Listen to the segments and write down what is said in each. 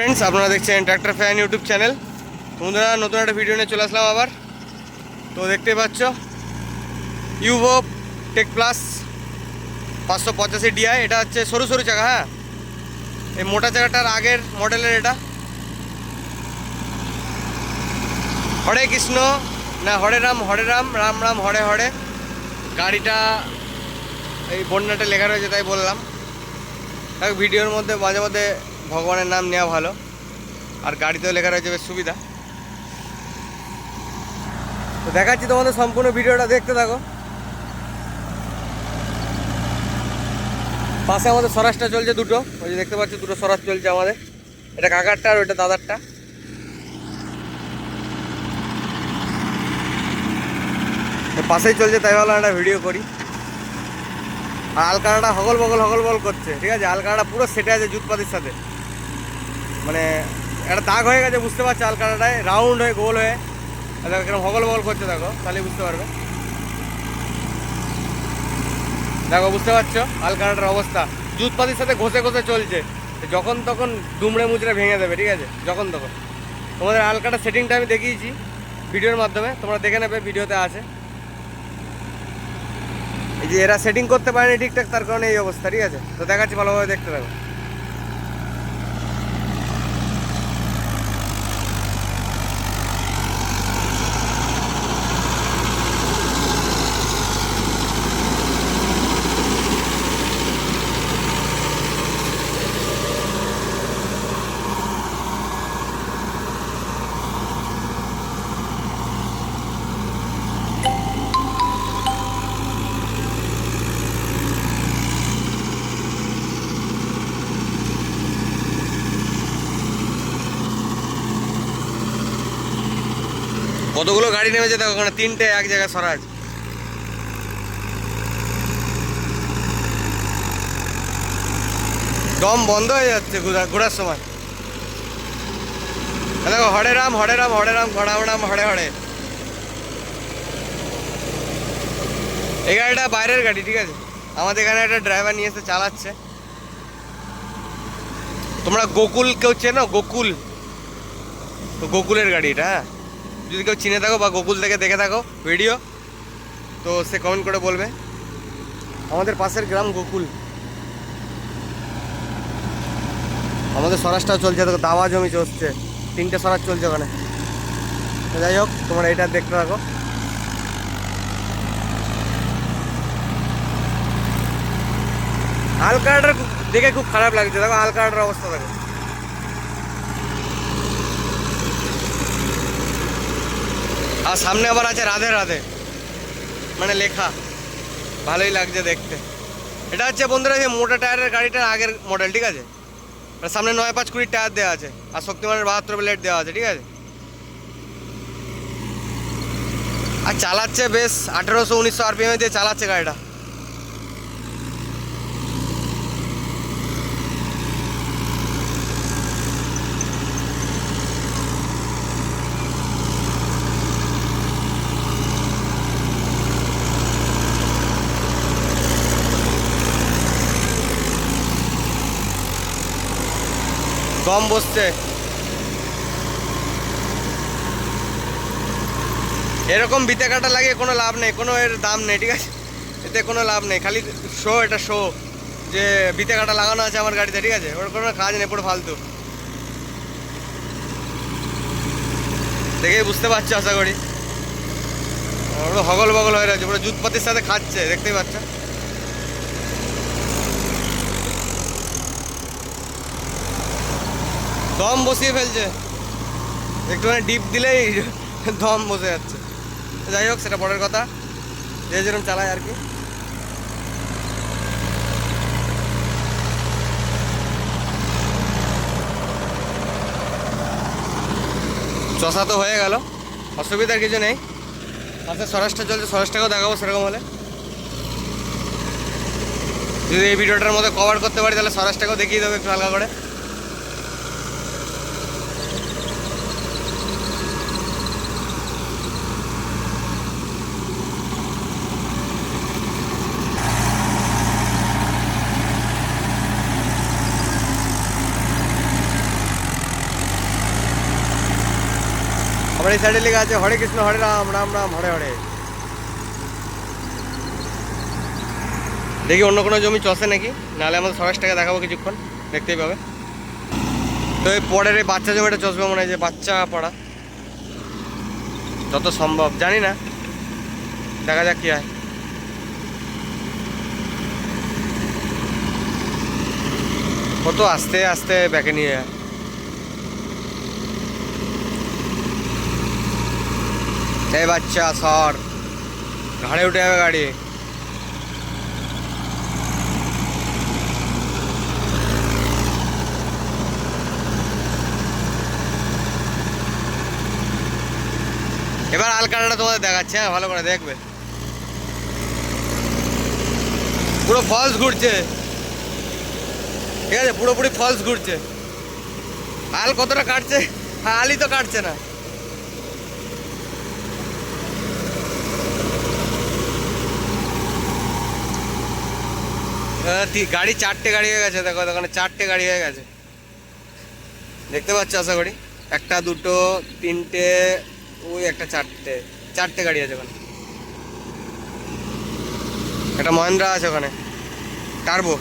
Friends আপনারা দেখছেন tractor fan YouTube channel তোমরা নতুন একটা ভিডিও নিয়ে চলে আসলাম আবার। তো দেখতে পাচ্ছ ইউভো টেক প্লাস পাঁচশো পঁচাশি ডিআই এটা হচ্ছে সরু সরু চাকা হ্যাঁ? এই মোটা চাকাটার আগের মডেলের এটা। হরে কৃষ্ণ, না হরে রাম হরে রাম রাম রাম, হরে হরে। গাড়িটা এই বন্যাটা লেখা রয়েছে, তাই বললাম। ভিডিওর মধ্যে মাঝে মধ্যে ভগবানের নাম নেওয়া ভালো। আর গাড়িতেও লেখা রয়েছে বেশ সুবিধা। তো দেখাচ্ছি তোমাদের সম্পূর্ণ ভিডিওটা, দেখতে থাকো। পাশে আমাদের স্বরাজটা চলছে দুটো। ওই যে দেখতে পাচ্ছ, দুটো স্বরাজ চলছে আমাদের। এটা কাকারটা আর ওইটা দাদারটা। পাশেই চলছে, তাই ভালো একটা ভিডিও করি। আর আলকারাটা হগল বগল হগল বগল করছে, ঠিক আছে? আলকারাটা পুরো সেটে আছে জুতপাতির সাথে। মানে একটা দাগ হয়ে গেছে, বুঝতে পারছ, আলকারাটায় রাউন্ড হয়ে, গোল হয়ে। দেখো কীরকম হগল বগল করছে, দেখো তাহলে বুঝতে পারবে। দেখো, বুঝতে পারছ, আলকারাটার অবস্থা। জুতপাতির সাথে ঘষে ঘষে চলছে। যখন তখন দুমড়ে মুচড়ে ভেঙে দেবে, ঠিক আছে? যখন তখন। তোমাদের আলকাটা সেটিংটা আমি দেখিয়েছি ভিডিওর মাধ্যমে, তোমরা দেখে নেবে, ভিডিওতে আছে। এই যে এরা সেটিং করতে পারেনি ঠিকঠাক, তার কারণে এই অবস্থা, ঠিক আছে? তো দেখাচ্ছি, ভালোভাবে দেখতে থাকো। কতগুলো গাড়ি নেমেছে দেখো ওখানে? তিনটে, এক জায়গায় স্বরাজ। দম বন্ধ হয়ে যাচ্ছে ঘোরা ঘোরার সময়। দেখো, হরে রাম হরে রাম হরে রাম, ঘোড়া রাম হরে হরে। এই গাড়িটা বাইরের গাড়ি, ঠিক আছে? আমাদের এখানে একটা ড্রাইভার নিয়ে এসে চালাচ্ছে। তোমরা গোকুল কেউ চেনো? গোকুল। তো গোকুলের গাড়ি এটা হ্যাঁ? যদি কেউ চিনে থাকো বা গোকুল থেকে দেখে থাকো ভিডিও, তো সে কমেন্ট করে বলবে। আমাদের পাশের গ্রাম গোকুল। আমাদের স্বরাজটাও চলছে, দেখো দাওয়া জমি চলছে, তিনটে স্বরাজ চলছে ওখানে। যাই হোক, তোমরা এটা দেখতে থাকো। আলকাটার দেখে খুব খারাপ লাগছে, দেখো আলকাটার অবস্থা দেখো। আর সামনে আবার আছে রাধে রাধে। মানে লেখা। ভালোই লাগছে দেখতে। এটা হচ্ছে বন্ধুরা যে মোটা টায়ারের গাড়িটার আগের মডেল ঠিক আছে? সামনে নয় পাঁচ কুড়ি টায়ার দেওয়া আছে। আর শক্তিমানের বাহাত্তর প্লেট দেওয়া আছে, ঠিক আছে? আর চালাচ্ছে বেশ, আঠেরোশো, উনিশশো আরপিএম দিয়ে চালাচ্ছে গাড়িটা। কম বসছে। এরকম বিতে কাটা লাগিয়ে কোনো লাভ নেই, কোনো এর দাম নেই, ঠিক আছে? এতে কোনো লাভ নেই, খালি শো এটা শো যে বিতে কাটা লাগানো আছে আমার গাড়িতে, ঠিক আছে? ওর কোনো কাজ নেই, পুরো ফালতু। দেখেই বুঝতে পারছ আশা করি। ওরা হগল বগল হয়ে রয়েছে, পুরো জুতপাতির সাথে খাচ্ছে, দেখতেই পাচ্ছ? দম বসিয়ে ফেলছে। একটুখানি ডিপ দিলেই দম বসে যাচ্ছে। যাই হোক, সেটা পরের কথা। যে যেরকম চালায় আর কি। চষা তো হয়ে গেল। অসুবিধার কিছু নেই। পাশে স্বরাজটা চলছে, স্বরাজটাকেও দেখাবো সেরকম হলে। যদি এই ভিডিওটার মধ্যে কভার করতে পারি, তাহলে স্বরাজটাকেও দেখিয়ে দেবো একটু হালকা করে। আমার এই সাইডে লেগে আছে হরে কৃষ্ণ হরে রাম রাম রাম হরে হরে দেখি অন্য কোনো জমি চষে নাকি নাহলে আমাদের সরাসটাকে দেখাবো কিছুক্ষণ দেখতেই পাবে তো এই পরের এই বাচ্চা জমিটা চষবে মনে হয় যে বাচ্চা পড়া যত সম্ভব জানি না দেখা যাক কি হয় কত আস্তে আস্তে ব্যাকে নিয়ে যায় এই বাচ্চা, সর। ঘাড়ে উঠে যাবে গাড়ি। এবার আলকাটাটা তোমাদের দেখাচ্ছে হ্যাঁ ভালো করে দেখবে। পুরো ফলস ঘুরছে। ঠিক আছে, পুরোপুরি ফলস ঘুরছে। আল কতটা কাটছে? আলই তো কাটছে না। গাড়ি চারটে গাড়ি হয়ে গেছে, দেখো, দোকানে চারটে গাড়ি হয়ে গেছে। দেখতে পাচ্ছ আশা করি? একটা, দুটো, তিনটে, ওই একটা চারটে চারটে গাড়ি আছে ওখানে। একটা মহেন্দ্রা আছে ওখানে। টার্বো।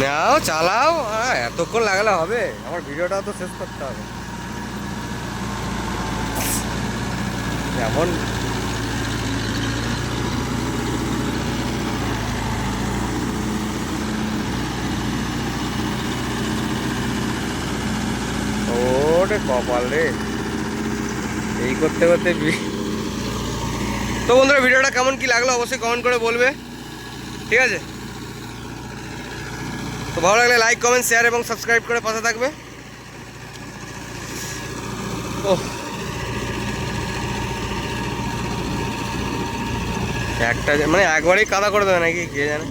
নাও, চালাও। হ্যাঁ এতক্ষণ লাগালে হবে। আমার ভিডিওটাও তো শেষ করতে হবে। যেমন ওরে কপাল রে। এই করতে করতে তো বন্ধুরা, ভিডিওটা কেমন কি লাগল অবশ্যই কমেন্ট করে বলবে। ঠিক আছে? তো ভালো লাগলে লাইক কমেন্ট শেয়ার এবং সাবস্ক্রাইব করে পাশে থাকবে। ও একটা মানে একবারেই কাদা করে দেবে নাকি, কে জানে?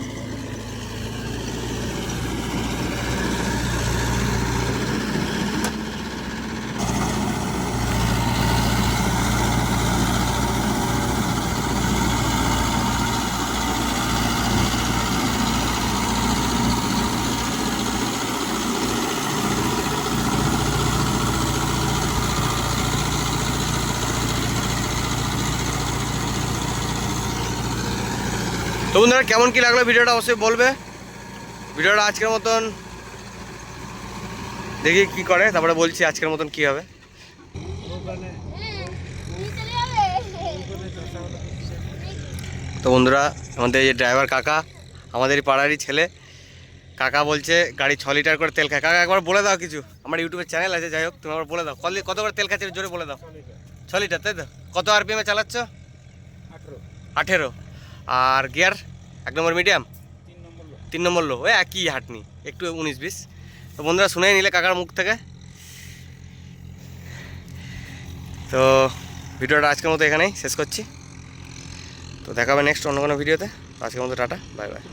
তো বন্ধুরা কেমন কি লাগল ভিডিওটা অবশ্যই বলবে। ভিডিওটা আজকের মতন দেখি কি করে তারপরে বলছি আজকের মতন কি হবে। তো বন্ধুরা আমাদের এই যে ড্রাইভার কাকা আমাদের এই পাড়ারই ছেলে কাকা বলছে গাড়ি ছ লিটার করে তেল খায়। কাকা একবার বলে দাও কিছু। আমার ইউটিউবের চ্যানেল আছে যাই হোক তুমি আবার বলে দাও। কত কত করে তেল খাচ্ছে জোরে বলে দাও। ছ লিটার তাই তো? কত আরপিএমে চালাচ্ছ? আঠেরো। আর গিয়ার এক নম্বর মিডিয়াম? তিন নম্বর লো। ওই একই হাটনি একটু উনিশ বিশ। তো বন্ধুরা শুনে নিলে কাকার মুখ থেকে। তো ভিডিওটা আজকের মতো এখানেই শেষ করছি। তো দেখাবে নেক্সট অন্য কোনো ভিডিওতে। আজকের মতো টাটা বাই বাই।